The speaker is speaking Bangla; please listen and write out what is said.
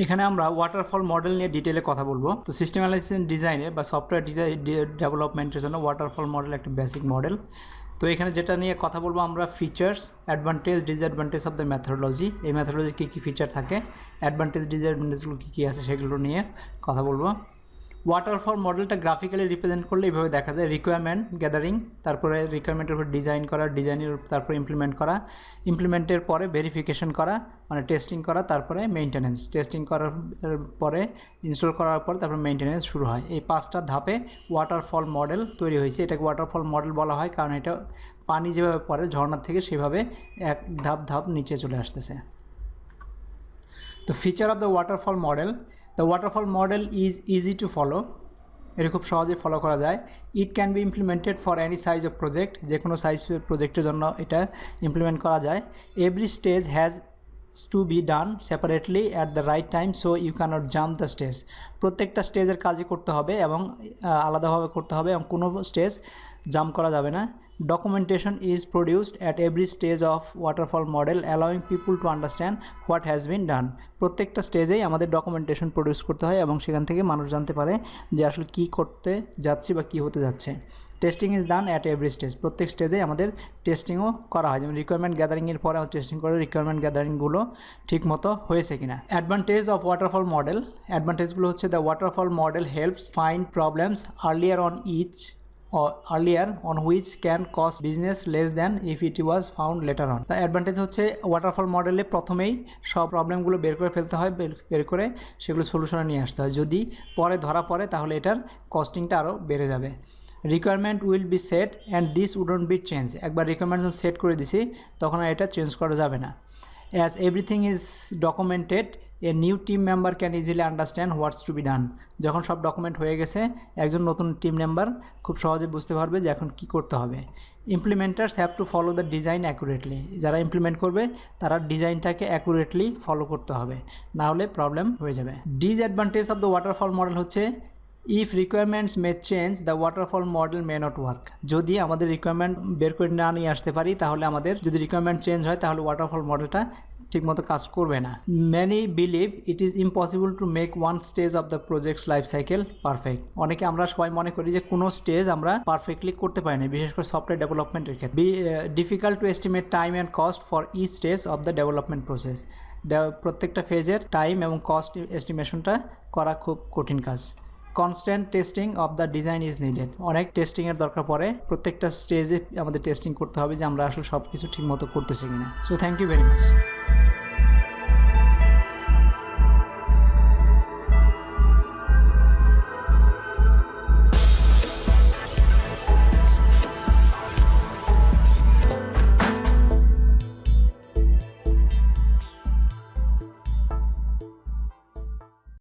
এখানে আমরা ওয়াটারফল মডেল নিয়ে ডিটেলে কথা বলব। তো সিস্টেম অ্যানালাইসিস ডিজাইনে বা সফটওয়্যার ডিজাইন ডেভেলপমেন্টের জন্য ওয়াটারফল মডেল একটা বেসিক মডেল তো এখানে যেটা নিয়ে কথা বলব আমরা features advantage disadvantage of the methodology এই ম্যাথোলজির কী কী ফিচার থাকে অ্যাডভান্টেজ ডিসঅ্যাডভান্টেজগুলো কী কী আছে সেগুলো নিয়ে কথা বলব। ওয়াটারফল মডেলটা গ্রাফিক্যালি রিপ্রেজেন্ট করলে এইভাবে দেখা যায় রিকোয়ারমেন্ট গ্যাদারিং তারপরে রিকোয়ারমেন্টের উপর ডিজাইন করা ডিজাইনের তারপরে ইমপ্লিমেন্ট করা ইমপ্লিমেন্টের পরে ভেরিফিকেশন করা মানে টেস্টিং করা, তারপরে মেনটেন্যান্স টেস্টিং করার পরে ইনস্টল করার পর তারপরে মেনটেন্যান্স শুরু হয়। এই পাঁচটা ধাপে ওয়াটারফল মডেল তৈরি হয়েছে। এটাকে ওয়াটারফল মডেল বলা হয়, কারণ এটা পানি যেভাবে পড়ে, ঝর্ণার থেকে সেভাবে এক ধাপ ধাপ নিচে চলে আসতেছে। তো feature of the waterfall model the waterfall model is easy to follow এটা খুব সহজে ফলো করা যায়। It can be implemented for any size of project যে কোনো সাইজ প্রজেক্টের জন্য এটা ইমপ্লিমেন্ট করা যায়। Every stage has to be done separately at the right time so you can't jump the stage প্রত্যেকটা স্টেজের কাজই করতে হবে এবং আলাদাভাবে করতে হবে এবং কোনো স্টেজ জাম্প করা যাবে না। Documentation is produced at every stage of waterfall model allowing people to understand what has been done প্রত্যেকটা স্টেজেই আমাদের ডকুমেন্টেশন প্রডিউস করতে হয় এবং সেখান থেকে মানুষ জানতে পারে যে আসলে কী করতে যাচ্ছি বা কী হতে যাচ্ছে। Testing is done at every stage প্রত্যেক স্টেজে আমাদের টেস্টিংও করা হয়। যেমন রিকোয়ারমেন্ট গ্যাদারিংয়ের পরে টেস্টিং করে রিকোয়ারমেন্ট গ্যাদারিংগুলো ঠিক মতো হয়েছে কিনা। অ্যাডভান্টেজ অফ ওয়াটারফল মডেল অ্যাডভান্টেজগুলো হচ্ছে the waterfall model helps find problems earlier on each earlier on which can cost business less than if it was found later on. The advantage হচ্ছে ওয়াটারফল মডেলে প্রথমেই সব প্রবলেমগুলো বের করে ফেলতে হয়, বের করে সেগুলো সলিউশনে নিয়ে আসতে হয়। যদি পরে ধরা পড়ে তাহলে এটার কস্টিংটা আরও বেড়ে যাবে। Requirement will be set and this wouldn't be change একবার রিকোয়ারমেন্ট সেট করে দিছি, তখন আর এটা চেঞ্জ করা যাবে না। As everything is documented a new team member can easily understand what's to be done যখন সব ডকুমেন্ট হয়ে গেছে, একজন নতুন টিম মেম্বার খুব সহজে বুঝতে পারবে যে এখন কী করতে হবে। Implementers have to follow the design accurately যারা ইমপ্লিমেন্ট করবে, তারা ডিজাইনটাকে অ্যাকুরেটলি ফলো করতে হবে। না হলে প্রবলেম হয়ে যাবে। Disadvantage of the waterfall model হচ্ছে if requirements may change the waterfall model may not work যদি আমাদের রিকোয়ারমেন্ট বের করে না নিয়ে আসতে পারি, তাহলে আমাদের যদি রিকোয়ারমেন্ট চেঞ্জ হয়, তাহলে ওয়াটারফল মডেলটা ঠিকমতো কাজ করবে না। Many believe it is impossible to make one stage of the project's life cycle perfect অনেকে আমরা সবাই মনে করি যে কোনো স্টেজ আমরা পারফেক্টলি করতে পারি না, বিশেষ করে সফটওয়্যার ডেভেলপমেন্টের ক্ষেত্রে। Difficult to estimate time and cost for each stage of the development process প্রত্যেকটা ফেজের টাইম এবং কস্ট এস্টিমেশনটা করা খুব কঠিন কাজ। Constant testing of the design is needed অনেক টেস্টিংয়ের দরকার পড়ে। প্রত্যেকটা স্টেজে আমাদের টেস্টিং করতে হবে যে আমরা আসলে সব কিছু ঠিকমতো করতেছি কিনা। So thank you very much